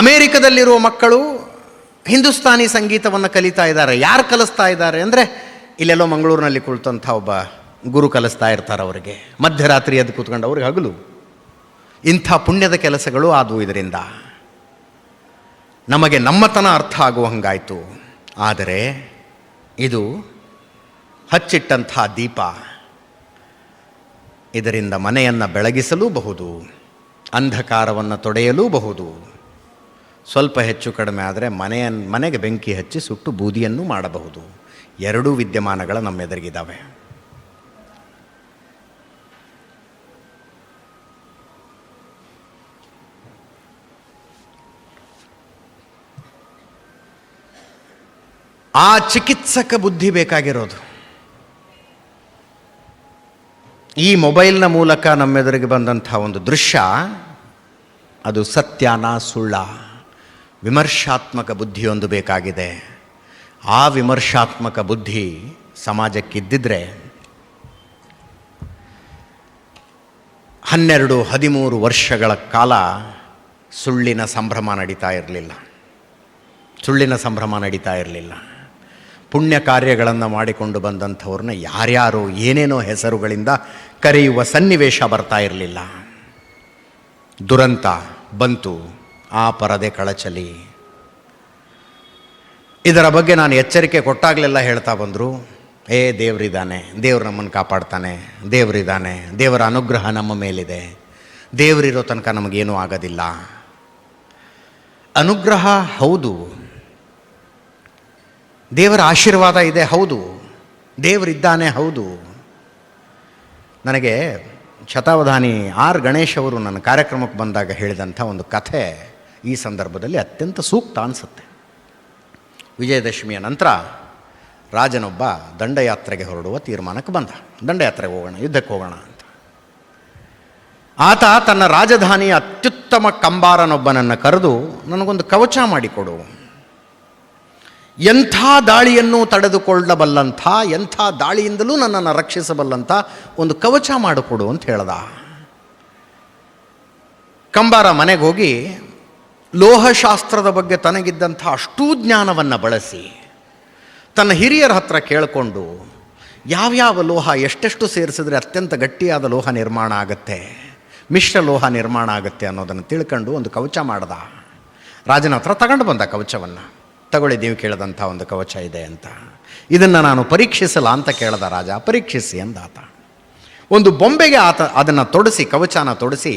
ಅಮೇರಿಕದಲ್ಲಿರುವ ಮಕ್ಕಳು ಹಿಂದೂಸ್ತಾನಿ ಸಂಗೀತವನ್ನು ಕಲಿತಾ ಇದ್ದಾರೆ. ಯಾರು ಕಲಿಸ್ತಾ ಇದ್ದಾರೆ ಅಂದರೆ ಇಲ್ಲೆಲ್ಲೋ ಮಂಗಳೂರಿನಲ್ಲಿ ಕುಳಿತಂಥ ಒಬ್ಬ ಗುರು ಕಲಿಸ್ತಾ ಇರ್ತಾರೆ ಅವರಿಗೆ. ಮಧ್ಯರಾತ್ರಿ ಎದ್ದು ಕೂತ್ಕೊಂಡು ಅವ್ರಿಗೆ ಹಗಲು. ಇಂಥ ಪುಣ್ಯದ ಕೆಲಸಗಳು ಆದವು ಇದರಿಂದ. ನಮಗೆ ನಮ್ಮತನ ಅರ್ಥ ಆಗುವ ಹಂಗಾಯಿತು. ಆದರೆ ಇದು ಹಚ್ಚಿಟ್ಟಂಥ ದೀಪ. ಇದರಿಂದ ಮನೆಯನ್ನು ಬೆಳಗಿಸಲೂಬಹುದು. ಅಂಧಕಾರವನ್ನು ತೊಡೆಯಲೂಬಹುದು. ಸ್ವಲ್ಪ ಹೆಚ್ಚು ಕಡಿಮೆ ಆದರೆ ಮನೆಯ ಮನೆಗೆ ಬೆಂಕಿ ಹಚ್ಚಿ ಸುಟ್ಟು ಬೂದಿಯನ್ನು ಮಾಡಬಹುದು. ಎರಡೂ ವಿದ್ಯಮಾನಗಳು ನಮ್ಮೆದುರಿಗಿದ್ದಾವೆ ಆ ಚಿಕಿತ್ಸಕ ಬುದ್ಧಿ ಬೇಕಾಗಿರೋದು. ಈ ಮೊಬೈಲ್ನ ಮೂಲಕ ನಮ್ಮೆದುರಿಗೆ ಬಂದಂಥ ಒಂದು ದೃಶ್ಯ, ಅದು ಸತ್ಯನಾ ಸುಳ್ಳ. ವಿಮರ್ಶಾತ್ಮಕ ಬುದ್ಧಿಯೊಂದು ಬೇಕಾಗಿದೆ. ಆ ವಿಮರ್ಶಾತ್ಮಕ ಬುದ್ಧಿ ಸಮಾಜಕ್ಕಿದ್ದಿದ್ರೆ ಹನ್ನೆರಡು, ಹದಿಮೂರು ವರ್ಷಗಳ ಕಾಲ ಸುಳ್ಳಿನ ಸಂಭ್ರಮ ನಡೀತಾ ಇರಲಿಲ್ಲ. ಸುಳ್ಳಿನ ಸಂಭ್ರಮ ನಡೀತಾ ಇರಲಿಲ್ಲ. ಪುಣ್ಯ ಕಾರ್ಯಗಳನ್ನು ಮಾಡಿಕೊಂಡು ಬಂದಂಥವ್ರನ್ನ ಯಾರ್ಯಾರು ಏನೇನೋ ಹೆಸರುಗಳಿಂದ ಕರೆಯುವ ಸನ್ನಿವೇಶ ಬರ್ತಾ ಇರಲಿಲ್ಲ. ದುರಂತ ಬಂತು. ಆ ಪರದೆ ಕಳಚಲಿ. ಇದರ ಬಗ್ಗೆ ನಾನು ಎಚ್ಚರಿಕೆ ಕೊಟ್ಟಾಗಲೆಲ್ಲ ಹೇಳ್ತಾ ಬಂದರು, ಏ ದೇವರಿದ್ದಾನೆ ದೇವ್ರು ನಮ್ಮನ್ನು ಕಾಪಾಡ್ತಾನೆ ದೇವರಿದ್ದಾನೆ ದೇವರ ಅನುಗ್ರಹ ನಮ್ಮ ಮೇಲಿದೆ, ದೇವರಿರೋ ತನಕ ನಮಗೇನೂ ಆಗೋದಿಲ್ಲ. ಅನುಗ್ರಹ ಹೌದು. ದೇವರ ಆಶೀರ್ವಾದ ಇದೆ, ಹೌದು. ದೇವರಿದ್ದಾನೆ, ಹೌದು. ನನಗೆ ಶತಾವಧಾನಿ ಆರ್ ಗಣೇಶ್ ಅವರು ನನ್ನ ಕಾರ್ಯಕ್ರಮಕ್ಕೆ ಬಂದಾಗ ಹೇಳಿದಂಥ ಒಂದು ಕಥೆ. ಈ ಸಂದರ್ಭದಲ್ಲಿ ಅತ್ಯಂತ ಸೂಕ್ತ ಅನಿಸುತ್ತೆ. ವಿಜಯದಶಮಿಯ ನಂತರ ರಾಜನೊಬ್ಬ ದಂಡಯಾತ್ರೆಗೆ ಹೊರಡುವ ತೀರ್ಮಾನಕ್ಕೆ ಬಂದ. ದಂಡಯಾತ್ರೆಗೆ ಹೋಗೋಣ, ಯುದ್ಧಕ್ಕೆ ಹೋಗೋಣ ಅಂತ. ಆತ ತನ್ನ ರಾಜಧಾನಿಯ ಅತ್ಯುತ್ತಮ ಕಂಬಾರನೊಬ್ಬನನ್ನು ಕರೆದು, ನನಗೊಂದು ಕವಚ ಮಾಡಿಕೊಡು. ಎಂಥ ದಾಳಿಯನ್ನು ತಡೆದುಕೊಳ್ಳಬಲ್ಲಂಥ, ಎಂಥ ದಾಳಿಯಿಂದಲೂ ನನ್ನನ್ನು ರಕ್ಷಿಸಬಲ್ಲಂಥ ಒಂದು ಕವಚ ಮಾಡಿಕೊಡು ಅಂತ ಹೇಳ್ದ. ಕಂಬಾರ ಮನೆಗೆ ಹೋಗಿ ಲೋಹಶಾಸ್ತ್ರದ ಬಗ್ಗೆ ತನಗಿದ್ದಂಥ ಅಷ್ಟೂ ಜ್ಞಾನವನ್ನು ಬಳಸಿ ತನ್ನ ಹಿರಿಯರ ಹತ್ರ ಕೇಳಿಕೊಂಡು ಯಾವ್ಯಾವ ಲೋಹ ಎಷ್ಟೆಷ್ಟು ಸೇರಿಸಿದ್ರೆ ಅತ್ಯಂತ ಗಟ್ಟಿಯಾದ ಲೋಹ ನಿರ್ಮಾಣ ಆಗುತ್ತೆ, ಮಿಶ್ರ ಲೋಹ ನಿರ್ಮಾಣ ಆಗುತ್ತೆ ಅನ್ನೋದನ್ನು ತಿಳ್ಕೊಂಡು ಒಂದು ಕವಚ ಮಾಡ್ದ. ರಾಜನ ಹತ್ರ ತಗೊಂಡು ಬಂದ ಕವಚವನ್ನು. ತಗೊಳ್ಳಿ, ನೀವು ಕೇಳಿದಂಥ ಒಂದು ಕವಚ ಇದೆ ಅಂತ. ಇದನ್ನು ನಾನು ಪರೀಕ್ಷಿಸಲ್ಲ ಅಂತ ಕೇಳಿದ ರಾಜ, ಪರೀಕ್ಷಿಸಿ ಅಂದಾತ. ಒಂದು ಬೊಂಬೆಗೆ ಆತ ಅದನ್ನು ತೊಡಿಸಿ, ಕವಚನ ತೊಡಿಸಿ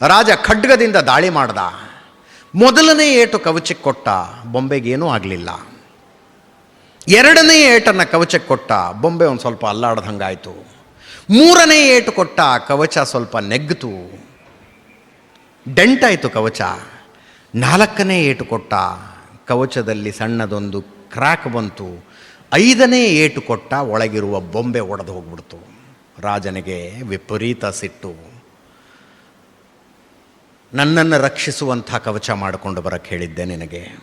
ರಾಜ ಖಡ್ಗದಿಂದ ದಾಳಿ ಮಾಡ್ದ. ಮೊದಲನೇ ಏಟು ಕವಚಕ್ಕೆ ಕೊಟ್ಟ ಬೊಂಬೆಗೇನೂ ಆಗಲಿಲ್ಲ. ಎರಡನೇ ಏಟನ್ನು ಕವಚಕ್ಕೆ ಕೊಟ್ಟ ಬೊಂಬೆ ಒಂದು ಸ್ವಲ್ಪ ಅಲ್ಲಾಡ್ದಂಗಾಯಿತು. ಮೂರನೇ ಏಟು ಕೊಟ್ಟ ಕವಚ ಸ್ವಲ್ಪ ನೆಗ್ಗಿತು ಡೆಂಟಾಯಿತು ಕವಚ. ನಾಲ್ಕನೇ ಏಟು ಕೊಟ್ಟ ಕವಚದಲ್ಲಿ ಸಣ್ಣದೊಂದು ಕ್ರ್ಯಾಕ್ ಬಂತು. ಐದನೇ ಏಟು ಕೊಟ್ಟ ಒಳಗಿರುವ ಬೊಂಬೆ ಒಡೆದು ಹೋಗ್ಬಿಡ್ತು. ರಾಜನಿಗೆ ವಿಪರೀತ ಸಿಟ್ಟು. ನನ್ನನ್ನು ರಕ್ಷಿಸುವಂಥ ಕವಚ ಮಾಡಿಕೊಂಡು ಬರಕ್ಕೆ ಹೇಳಿದ್ದೆ ನಿನಗೆ.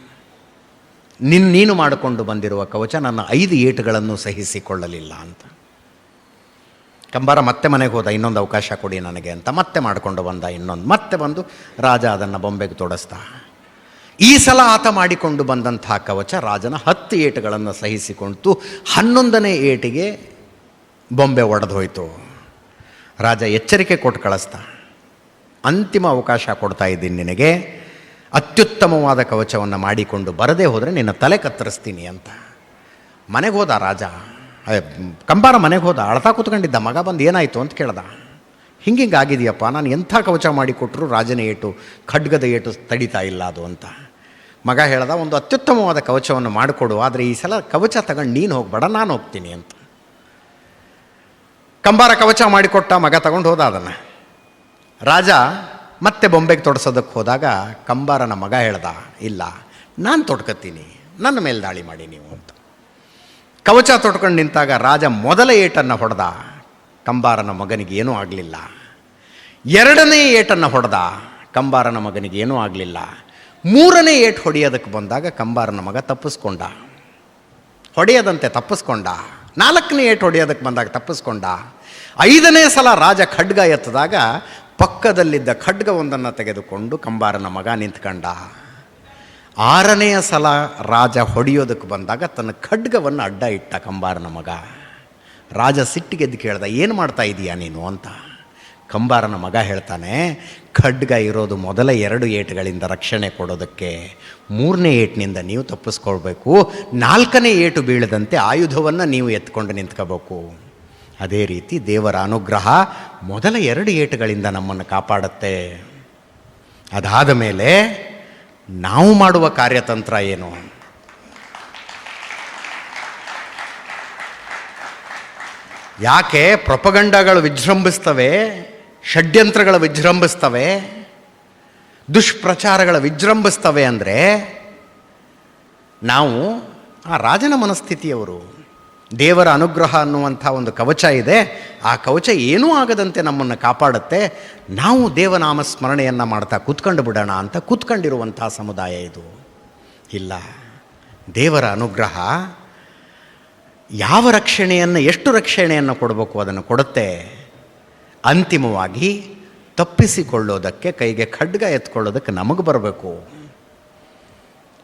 ನಿನ್ನ ನೀನು ಮಾಡಿಕೊಂಡು ಬಂದಿರುವ ಕವಚ ನನ್ನ ಐದು ಏಟುಗಳನ್ನು ಸಹಿಸಿಕೊಳ್ಳಲಿಲ್ಲ ಅಂತ. ಕಂಬಾರ, ಮತ್ತೆ ಮನೆಗೆ ಹೋದ, ಇನ್ನೊಂದು ಅವಕಾಶ ಕೊಡಿ ನನಗೆ ಅಂತ. ಮತ್ತೆ ಮಾಡಿಕೊಂಡು ಬಂದ ಇನ್ನೊಂದು. ಮತ್ತೆ ಬಂದು ರಾಜ ಅದನ್ನು ಬೊಂಬೆಗೆ ತೊಡಸ್ತ. ಈ ಸಲ ಆತ ಮಾಡಿಕೊಂಡು ಬಂದಂಥ ಕವಚ ರಾಜನ ಹತ್ತು ಏಟುಗಳನ್ನು ಸಹಿಸಿಕೊಂಡು ಹನ್ನೊಂದನೇ ಏಟಿಗೆ ಬೊಂಬೆ ಒಡೆದು ಹೋಯಿತು ರಾಜ ಎಚ್ಚರಿಕೆ ಕೊಟ್ಟು ಕಳಿಸ್ದ ಅಂತಿಮ ಅವಕಾಶ ಕೊಡ್ತಾ ಇದ್ದೀನಿ ನಿನಗೆ. ಅತ್ಯುತ್ತಮವಾದ ಕವಚವನ್ನು ಮಾಡಿಕೊಂಡು ಬರದೇ ಹೋದರೆ ನಿನ್ನ ತಲೆ ಕತ್ತರಿಸ್ತೀನಿ ಅಂತ. ಮನೆಗೆ ಹೋದ ರಾಜ ಕಂಬಾರ ಮನೆಗೆ ಹೋದ, ಅಳ್ತಾ ಕೂತ್ಕೊಂಡಿದ್ದ, ಮಗ ಬಂದು ಏನಾಯಿತು ಅಂತ ಕೇಳ್ದ. ಹಿಂಗೆ ಆಗಿದೆಯಪ್ಪ, ನಾನು ಎಂಥ ಕವಚ ಮಾಡಿಕೊಟ್ರು ರಾಜನ ಏಟು, ಖಡ್ಗದ ಏಟು ತಡಿತಾ ಇಲ್ಲ ಅದು ಅಂತ. ಮಗ ಹೇಳ್ದ, ಒಂದು ಅತ್ಯುತ್ತಮವಾದ ಕವಚವನ್ನು ಮಾಡಿಕೊಡು, ಆದರೆ ಈ ಸಲ ಕವಚ ತಗೊಂಡು ನೀನು ಹೋಗ್ಬೇಡ, ನಾನು ಹೋಗ್ತೀನಿ ಅಂತ. ಕಂಬಾರ ಕವಚ ಮಾಡಿಕೊಟ್ಟ ಮಗ ತಗೊಂಡು ಹೋದ ಅದನ್ನು. ರಾಜ, ಮತ್ತೆ ಬೊಂಬೆಗೆ ತೊಡಸೋದಕ್ಕೆ ಹೋದಾಗ ಕಂಬಾರನ ಮಗ ಹೇಳ್ದ, ಇಲ್ಲ, ನಾನು ತೊಡ್ಕತ್ತೀನಿ, ನನ್ನ ಮೇಲೆ ದಾಳಿ ಮಾಡಿ ನೀವು ಅಂತ. ಕವಚ ತೊಟ್ಕೊಂಡು ನಿಂತಾಗ ರಾಜ ಮೊದಲ ಏಟನ್ನು ಹೊಡೆದ, ಕಂಬಾರನ ಮಗನಿಗೆ ಏನೂ ಆಗಲಿಲ್ಲ. ಎರಡನೇ ಏಟನ್ನು ಹೊಡೆದ, ಕಂಬಾರನ ಮಗನಿಗೆ ಏನೂ ಆಗಲಿಲ್ಲ. ಮೂರನೇ ಏಟ್ ಹೊಡೆಯೋದಕ್ಕೆ ಬಂದಾಗ ಕಂಬಾರನ ಮಗ ತಪ್ಪಿಸ್ಕೊಂಡ. ಹೊಡೆಯದಂತೆ ತಪ್ಪಿಸ್ಕೊಂಡ. ನಾಲ್ಕನೇ ಏಟು ಹೊಡೆಯೋದಕ್ಕೆ ಬಂದಾಗ ತಪ್ಪಿಸ್ಕೊಂಡ. ಐದನೇ ಸಲ ರಾಜ ಖಡ್ಗ ಎತ್ತಿದಾಗ ಪಕ್ಕದಲ್ಲಿದ್ದ ಖಡ್ಗವೊಂದನ್ನು ತೆಗೆದುಕೊಂಡು ಕಂಬಾರನ ಮಗ ನಿಂತ್ಕಂಡ. ಆರನೆಯ ಸಲ ರಾಜ ಹೊಡೆಯೋದಕ್ಕೆ ಬಂದಾಗ ತನ್ನ ಖಡ್ಗವನ್ನು ಅಡ್ಡ ಇಟ್ಟ ಕಂಬಾರನ ಮಗ. ರಾಜ ಸಿಟ್ಟಿಗೆದ್ದು ಕೇಳ್ದ, ಏನು ಮಾಡ್ತಾ ಇದೀಯಾ ನೀನು? ಅಂತ. ಕಂಬಾರನ ಮಗ ಹೇಳ್ತಾನೆ, ಖಡ್ಗ ಇರೋದು ಮೊದಲ ಎರಡು ಏಟುಗಳಿಂದ ರಕ್ಷಣೆ ಕೊಡೋದಕ್ಕೆ. ಮೂರನೇ ಏಟಿನಿಂದ ನೀವು ತಪ್ಪಿಸ್ಕೊಳ್ಬೇಕು. ನಾಲ್ಕನೇ ಏಟು ಬೀಳದಂತೆ ಆಯುಧವನ್ನು ನೀವು ಎತ್ಕೊಂಡು ನಿಂತ್ಕೋಬೇಕು. ಅದೇ ರೀತಿ ದೇವರ ಅನುಗ್ರಹ ಮೊದಲ ಎರಡು ಏಟುಗಳಿಂದ ನಮ್ಮನ್ನು ಕಾಪಾಡುತ್ತೆ. ಅದಾದ ಮೇಲೆ ನಾವು ಮಾಡುವ ಕಾರ್ಯತಂತ್ರ ಏನು? ಯಾಕೆ ಪ್ರೊಪಗಂಡಗಳು ವಿಜೃಂಭಿಸ್ತವೆ, ಷಡ್ಯಂತ್ರಗಳು ವಿಜೃಂಭಿಸ್ತವೆ, ದುಷ್ಪ್ರಚಾರಗಳ ವಿಜೃಂಭಿಸ್ತವೆ ಅಂದರೆ ನಾವು ಆ ರಾಜನ ಮನಸ್ಥಿತಿಯವರು ದೇವರ ಅನುಗ್ರಹ ಅನ್ನುವಂಥ ಒಂದು ಕವಚ ಇದೆ. ಆ ಕವಚ ಏನೂ ಆಗದಂತೆ ನಮ್ಮನ್ನು ಕಾಪಾಡುತ್ತೆ. ನಾವು ದೇವನಾಮ ಸ್ಮರಣೆಯನ್ನು ಮಾಡ್ತಾ ಕೂತ್ಕೊಂಡು ಬಿಡೋಣ ಅಂತ ಕೂತ್ಕೊಂಡಿರುವಂಥ ಸಮುದಾಯ ಇದು. ಇಲ್ಲ. ದೇವರ ಅನುಗ್ರಹ ಯಾವ ರಕ್ಷಣೆಯನ್ನು, ಎಷ್ಟು ರಕ್ಷಣೆಯನ್ನು ಕೊಡಬೇಕು ಅದನ್ನು ಕೊಡುತ್ತೆ? ಅಂತಿಮವಾಗಿ ತಪ್ಪಿಸಿಕೊಳ್ಳೋದಕ್ಕೆ, ಕೈಗೆ ಖಡ್ಗ ಎತ್ಕೊಳ್ಳೋದಕ್ಕೆ ನಮಗೆ ಬರಬೇಕು.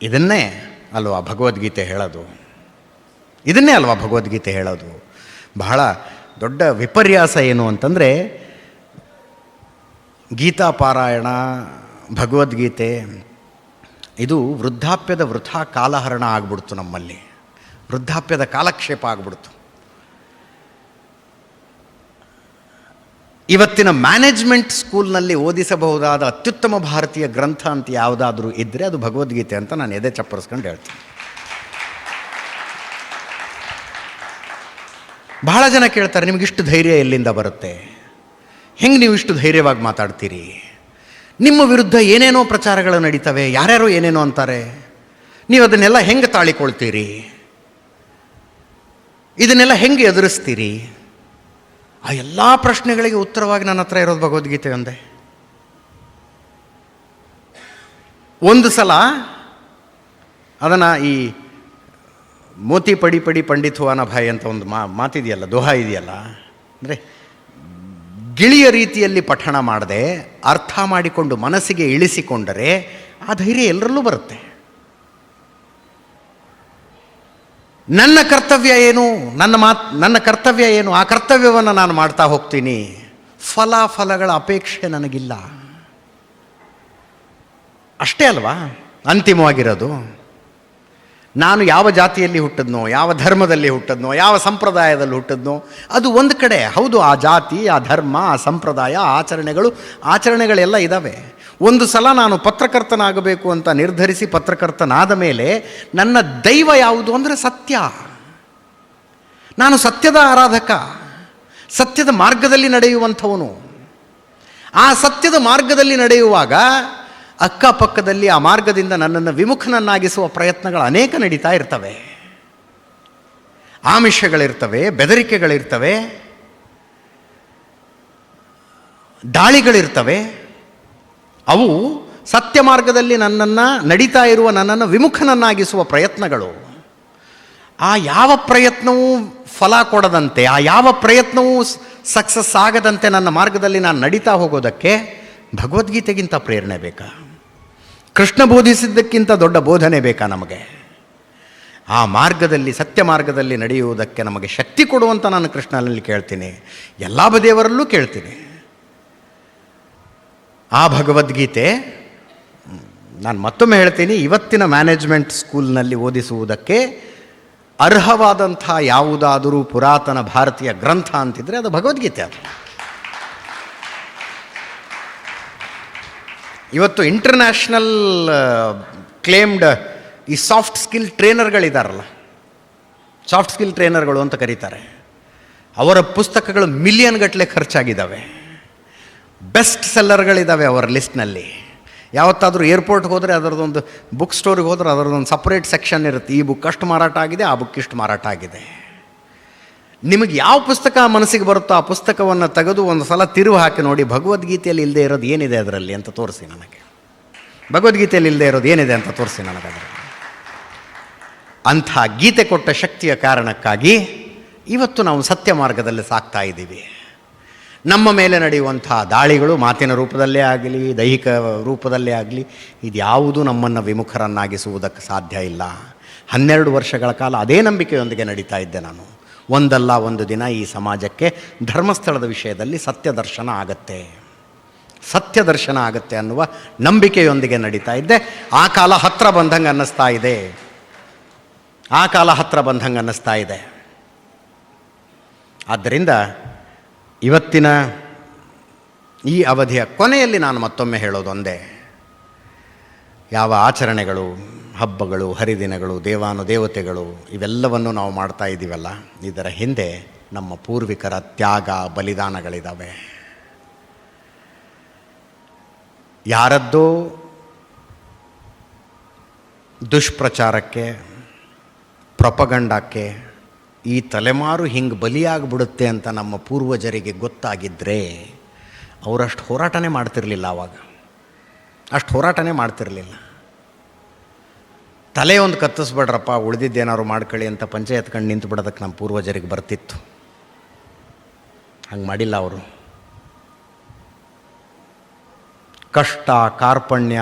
ಇದನ್ನೇ ಅಲ್ವಾ ಭಗವದ್ಗೀತೆ ಹೇಳೋದು. ಇದನ್ನೇ ಅಲ್ವಾ ಭಗವದ್ಗೀತೆ ಹೇಳೋದು? ಬಹಳ ದೊಡ್ಡ ವಿಪರ್ಯಾಸ ಏನು ಅಂತಂದರೆ ಗೀತಾ ಪಾರಾಯಣ ಭಗವದ್ಗೀತೆ, ಇದು ವೃದ್ಧಾಪ್ಯದ ವೃಥಾ ಕಾಲಹರಣ ಆಗ್ಬಿಡ್ತು ನಮ್ಮಲ್ಲಿ. ವೃದ್ಧಾಪ್ಯದ ಕಾಲಕ್ಷೇಪ ಆಗ್ಬಿಡ್ತು. ಇವತ್ತಿನ ಮ್ಯಾನೇಜ್ಮೆಂಟ್ ಸ್ಕೂಲ್ನಲ್ಲಿ ಓದಿಸಬಹುದಾದ ಅತ್ಯುತ್ತಮ ಭಾರತೀಯ ಗ್ರಂಥ ಅಂತ ಯಾವುದಾದ್ರೂ ಇದ್ದರೆ ಅದು ಭಗವದ್ಗೀತೆ ಅಂತ ನಾನು ಎದೆ ಚಪ್ಪರಿಸ್ಕೊಂಡು ಹೇಳ್ತೀನಿ. ಬಹಳ ಜನ ಕೇಳ್ತಾರೆ, ನಿಮಗೆ ಇಷ್ಟು ಧೈರ್ಯ ಎಲ್ಲಿಂದ ಬರುತ್ತೆ? ಹೆಂಗೆ ನೀವು ಇಷ್ಟು ಧೈರ್ಯವಾಗಿ ಮಾತಾಡ್ತೀರಿ? ನಿಮ್ಮ ವಿರುದ್ಧ ಏನೇನೋ ಪ್ರಚಾರಗಳು ನಡೀತವೆ, ಯಾರ್ಯಾರೋ ಏನೇನೋ ಅಂತಾರೆ. ನೀವು ಅದನ್ನೆಲ್ಲ ಹೆಂಗೆ ತಾಳಿಕೊಳ್ತೀರಿ? ಇದನ್ನೆಲ್ಲ ಹೆಂಗೆ ಎದುರಿಸ್ತೀರಿ? ಆ ಎಲ್ಲ ಪ್ರಶ್ನೆಗಳಿಗೆ ಉತ್ತರವಾಗಿ ನನ್ನ ಹತ್ರ ಇರೋದು ಭಗವದ್ಗೀತೆ ಒಂದೇ. ಒಂದು ಸಲ ಅದನ್ನು ಈ ಮೋತಿ ಪಡಿ ಪಡಿ ಪಂಡಿತ್ ಹುವಾನ ಭಾಯ್ ಅಂತ ಒಂದು ಮಾ ಮಾತಿದೆಯಲ್ಲ, ದೋಹ ಇದೆಯಲ್ಲ? ಅಂದರೆ ಗಿಳಿಯ ರೀತಿಯಲ್ಲಿ ಪಠಣ ಮಾಡದೆ ಅರ್ಥ ಮಾಡಿಕೊಂಡು ಮನಸ್ಸಿಗೆ ಇಳಿಸಿಕೊಂಡರೆ ಆ ಧೈರ್ಯ ಎಲ್ಲರಲ್ಲೂ ಬರುತ್ತೆ. ನನ್ನ ಕರ್ತವ್ಯ ಏನು? ನನ್ನ ಮಾತ್, ನನ್ನ ಕರ್ತವ್ಯ ಏನು? ಆ ಕರ್ತವ್ಯವನ್ನು ನಾನು ಮಾಡ್ತಾ ಹೋಗ್ತೀನಿ. ಫಲಾಫಲಗಳ ಅಪೇಕ್ಷೆ ನನಗಿಲ್ಲ. ಅಷ್ಟೇ ಅಲ್ವಾ? ಅಂತಿಮವಾಗಿರೋದು. ನಾನು ಯಾವ ಜಾತಿಯಲ್ಲಿ ಹುಟ್ಟಿದ್ನೋ, ಯಾವ ಧರ್ಮದಲ್ಲಿ ಹುಟ್ಟಿದ್ನೋ, ಯಾವ ಸಂಪ್ರದಾಯದಲ್ಲಿ ಹುಟ್ಟಿದ್ನೋ, ಅದು ಒಂದು ಕಡೆ. ಹೌದು, ಆ ಜಾತಿ, ಆ ಧರ್ಮ, ಆ ಸಂಪ್ರದಾಯ ಆಚರಣೆಗಳು, ಆಚರಣೆಗಳೆಲ್ಲ ಇದ್ದಾವೆ ಒಂದು ಸಲ ನಾನು ಪತ್ರಕರ್ತನಾಗಬೇಕು ಅಂತ ನಿರ್ಧರಿಸಿ ಪತ್ರಕರ್ತನಾದ ಮೇಲೆ ನನ್ನ ದೈವ ಯಾವುದು ಅಂದರೆ ಸತ್ಯ. ನಾನು ಸತ್ಯದ ಆರಾಧಕ, ಸತ್ಯದ ಮಾರ್ಗದಲ್ಲಿ ನಡೆಯುವಂಥವನು. ಆ ಸತ್ಯದ ಮಾರ್ಗದಲ್ಲಿ ನಡೆಯುವಾಗ ಅಕ್ಕಪಕ್ಕದಲ್ಲಿ ಆ ಮಾರ್ಗದಿಂದ ನನ್ನನ್ನು ವಿಮುಖನನ್ನಾಗಿಸುವ ಪ್ರಯತ್ನಗಳು ಅನೇಕ ನಡೀತಾ ಇರ್ತವೆ. ಆಮಿಷಗಳಿರ್ತವೆ, ಬೆದರಿಕೆಗಳಿರ್ತವೆ, ದಾಳಿಗಳಿರ್ತವೆ. ಅವು ಸತ್ಯ ಮಾರ್ಗದಲ್ಲಿ ನನ್ನನ್ನು ನಡೀತಾ ಇರುವ ನನ್ನನ್ನು ವಿಮುಖನನ್ನಾಗಿಸುವ ಪ್ರಯತ್ನಗಳು. ಆ ಯಾವ ಪ್ರಯತ್ನವೂ ಫಲ ಕೊಡದಂತೆ, ಆ ಯಾವ ಪ್ರಯತ್ನವೂ ಸಕ್ಸಸ್ ಆಗದಂತೆ ನನ್ನ ಮಾರ್ಗದಲ್ಲಿ ನಾನು ನಡೀತಾ ಹೋಗೋದಕ್ಕೆ ಭಗವದ್ಗೀತೆಗಿಂತ ಪ್ರೇರಣೆ ಬೇಕಾ? ಕೃಷ್ಣ ಬೋಧಿಸಿದ್ದಕ್ಕಿಂತ ದೊಡ್ಡ ಬೋಧನೆ ಬೇಕಾ ನಮಗೆ? ಆ ಮಾರ್ಗದಲ್ಲಿ, ಸತ್ಯ ಮಾರ್ಗದಲ್ಲಿ ನಡೆಯುವುದಕ್ಕೆ ನಮಗೆ ಶಕ್ತಿ ಕೊಡುವಂತ ನಾನು ಕೃಷ್ಣನಲ್ಲಿ ಕೇಳ್ತೀನಿ. ಎಲ್ಲ ಬದಿಯವರಲ್ಲೂ ಕೇಳ್ತೀನಿ. ಆ ಭಗವದ್ಗೀತೆ ನಾನು ಮತ್ತೊಮ್ಮೆ ಹೇಳ್ತೀನಿ, ಇವತ್ತಿನ ಮ್ಯಾನೇಜ್ಮೆಂಟ್ ಸ್ಕೂಲ್ನಲ್ಲಿ ಓದಿಸುವುದಕ್ಕೆ ಅರ್ಹವಾದಂಥ ಯಾವುದಾದರೂ ಪುರಾತನ ಭಾರತೀಯ ಗ್ರಂಥ ಅಂತಿದ್ರೆ ಅದು ಭಗವದ್ಗೀತೆ ಅದು. ಇವತ್ತು ಇಂಟರ್ನ್ಯಾಷನಲ್ ಕ್ಲೇಮ್ಡ್ ಈ ಸಾಫ್ಟ್ ಸ್ಕಿಲ್ ಟ್ರೈನರ್ಗಳಿದಾರಲ್ಲ ಸಾಫ್ಟ್ ಸ್ಕಿಲ್ ಟ್ರೈನರ್ಗಳು ಅಂತ ಕರೀತಾರೆ. ಅವರ ಪುಸ್ತಕಗಳು ಮಿಲಿಯನ್ ಗಟ್ಟಲೆ ಖರ್ಚಾಗಿದ್ದಾವೆ. ಬೆಸ್ಟ್ ಸೆಲ್ಲರ್ಗಳಿದ್ದಾವೆ ಅವರ ಲಿಸ್ಟ್ನಲ್ಲಿ ಯಾವತ್ತಾದರೂ ಏರ್ಪೋರ್ಟ್ಗೆ ಹೋದರೆ ಅದರದೊಂದು ಬುಕ್ ಸ್ಟೋರಿಗೆ ಹೋದರೆ ಅದರದೊಂದು ಸಪ್ರೇಟ್ ಸೆಕ್ಷನ್ ಇರುತ್ತೆ. ಈ ಬುಕ್ ಅಷ್ಟು ಮಾರಾಟ ಆಗಿದೆ, ಆ ಬುಕ್ ಇಷ್ಟು ಮಾರಾಟ ಆಗಿದೆ. ನಿಮಗೆ ಯಾವ ಪುಸ್ತಕ ಮನಸ್ಸಿಗೆ ಬರುತ್ತೋ ಆ ಪುಸ್ತಕವನ್ನು ತೆಗೆದು ಒಂದು ಸಲ ತಿರುವು ಹಾಕಿ ನೋಡಿ, ಭಗವದ್ಗೀತೆಯಲ್ಲಿ ಇಲ್ಲದೆ ಇರೋದು ಏನಿದೆ ಅದರಲ್ಲಿ ಅಂತ ತೋರಿಸಿ ನನಗೆ. ಭಗವದ್ಗೀತೆಯಲ್ಲಿ ಇಲ್ಲದೆ ಇರೋದು ಏನಿದೆ ಅಂತ ತೋರಿಸಿ ನನಗೆ ಅದರಲ್ಲಿ. ಅಂಥ ಗೀತೆ ಕೊಟ್ಟ ಶಕ್ತಿಯ ಕಾರಣಕ್ಕಾಗಿ ಇವತ್ತು ನಾವು ಸತ್ಯ ಮಾರ್ಗದಲ್ಲಿ ಸಾಕ್ತಾ ಇದ್ದೀವಿ. ನಮ್ಮ ಮೇಲೆ ನಡೆಯುವಂಥ ದಾಳಿಗಳು ಮಾತಿನ ರೂಪದಲ್ಲೇ ಆಗಲಿ, ದೈಹಿಕ ರೂಪದಲ್ಲೇ ಆಗಲಿ ಇದು ಯಾವುದೂ ನಮ್ಮನ್ನು ವಿಮುಖರನ್ನಾಗಿಸುವುದಕ್ಕೆ ಸಾಧ್ಯ ಇಲ್ಲ. ಹನ್ನೆರಡು ವರ್ಷಗಳ ಕಾಲ ಅದೇ ನಂಬಿಕೆಯೊಂದಿಗೆ ನಡೀತಾ ಇದ್ದೆ ನಾನು. ಒಂದಲ್ಲ ಒಂದು ದಿನ ಈ ಸಮಾಜಕ್ಕೆ ಧರ್ಮಸ್ಥಳದ ವಿಷಯದಲ್ಲಿ ಸತ್ಯ ದರ್ಶನ ಆಗತ್ತೆ. ಸತ್ಯ ದರ್ಶನ ಆಗತ್ತೆ ಅನ್ನುವ ನಂಬಿಕೆಯೊಂದಿಗೆ ನಡೀತಾ ಇದ್ದೆ. ಆ ಕಾಲ ಹತ್ರ ಬಂದಂಗೆ ಅನ್ನಿಸ್ತಾ ಇದೆ. ಆ ಕಾಲ ಹತ್ರ ಬಂದಂಗೆ ಅನ್ನಿಸ್ತಾ ಇದೆ. ಆದ್ದರಿಂದ ಇವತ್ತಿನ ಈ ಅವಧಿಯ ಕೊನೆಯಲ್ಲಿ ನಾನು ಮತ್ತೊಮ್ಮೆ ಹೇಳೋದೊಂದೇ. ಯಾವ ಆಚರಣೆಗಳು ಹಬ್ಬಗಳು, ಹರಿದಿನಗಳು ದೇವಾನು ದೇವತೆಗಳು ಇವೆಲ್ಲವನ್ನು ನಾವು ಮಾಡ್ತಾ ಇದ್ದೀವಲ್ಲ, ಇದರ ಹಿಂದೆ ನಮ್ಮ ಪೂರ್ವಿಕರ ತ್ಯಾಗ ಬಲಿದಾನಗಳಿದ್ದಾವೆ ಯಾರದ್ದೋ ದುಷ್ಪ್ರಚಾರಕ್ಕೆ, ಪ್ರಪಗಂಡಕ್ಕೆ ಈ ತಲೆಮಾರು ಹಿಂಗೆ ಬಲಿಯಾಗ್ಬಿಡುತ್ತೆ ಅಂತ ನಮ್ಮ ಪೂರ್ವಜರಿಗೆ ಗೊತ್ತಾಗಿದ್ದರೆ ಅವರಷ್ಟು ಹೋರಾಟನೇ ಮಾಡ್ತಿರಲಿಲ್ಲ ಆವಾಗ ಅಷ್ಟು ಹೋರಾಟನೇ ಮಾಡ್ತಿರಲಿಲ್ಲ. ತಲೆ ಒಂದು ಕತ್ತಿಸ್ಬೇಡ್ರಪ್ಪ ಉಳಿದಿದ್ದೇನಾದ್ರು ಮಾಡ್ಕೊಳ್ಳಿ ಅಂತ ಪಂಚಾಯತ್ ಎತ್ಕೊಂಡು ನಿಂತು ಬಿಡೋದಕ್ಕೆ ನಮ್ಮ ಪೂರ್ವಜರಿಗೆ ಬರ್ತಿತ್ತು. ಹಂಗೆ ಮಾಡಿಲ್ಲ ಅವರು. ಕಷ್ಟ, ಕಾರ್ಪಣ್ಯ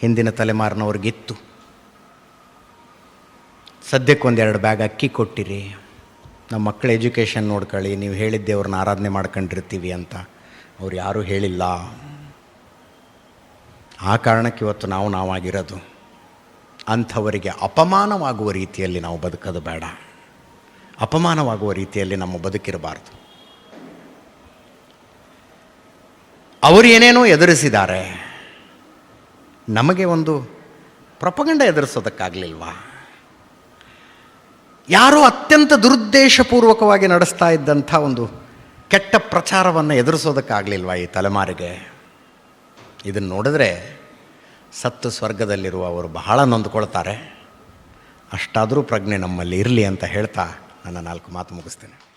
ಹಿಂದಿನ ತಲೆಮಾರಿನವ್ರಿಗಿತ್ತು. ಸದ್ಯಕ್ಕೆ ಒಂದೆರಡು ಬ್ಯಾಗ್ ಅಕ್ಕಿ ಕೊಟ್ಟಿರಿ, ನಮ್ಮ ಮಕ್ಕಳ ಎಜುಕೇಷನ್ ನೋಡ್ಕೊಳ್ಳಿ, ನೀವು ಹೇಳಿದ್ದೆ ಅವ್ರನ್ನ ಆರಾಧನೆ ಮಾಡ್ಕೊಂಡಿರ್ತೀವಿ ಅಂತ ಅವ್ರು ಯಾರೂ ಹೇಳಿಲ್ಲ. ಆ ಕಾರಣಕ್ಕೆ ಇವತ್ತು ನಾವು ನಾವಾಗಿರೋದು. ಅಂಥವರಿಗೆ ಅಪಮಾನವಾಗುವ ರೀತಿಯಲ್ಲಿ ನಾವು ಬದುಕೋದು ಬೇಡ. ಅಪಮಾನವಾಗುವ ರೀತಿಯಲ್ಲಿ ನಮ್ಮ ಬದುಕಿರಬಾರ್ದು. ಅವರು ಏನೇನೋ ಎದುರಿಸಿದ್ದಾರೆ. ನಮಗೆ ಒಂದು ಪ್ರಪಗಂಡ ಎದುರಿಸೋದಕ್ಕಾಗಲಿಲ್ವಾ? ಯಾರೋ ಅತ್ಯಂತ ದುರುದ್ದೇಶಪೂರ್ವಕವಾಗಿ ನಡೆಸ್ತಾ ಇದ್ದಂಥ ಒಂದು ಕೆಟ್ಟ ಪ್ರಚಾರವನ್ನು ಎದುರಿಸೋದಕ್ಕಾಗಲಿಲ್ವಾ ಈ ತಲೆಮಾರಿಗೆ? ಇದನ್ನು ನೋಡಿದ್ರೆ ಸತ್ತು ಸ್ವರ್ಗದಲ್ಲಿರುವ ಅವರು ಬಹಳ ನೊಂದ್ಕೊಳ್ತಾರೆ. ಅಷ್ಟಾದರೂ ಪ್ರಜ್ಞೆ ನಮ್ಮಲ್ಲಿ ಇರಲಿ ಅಂತ ಹೇಳ್ತಾ ನನ್ನ ನಾಲ್ಕು ಮಾತು ಮುಗಿಸ್ತೇನೆ.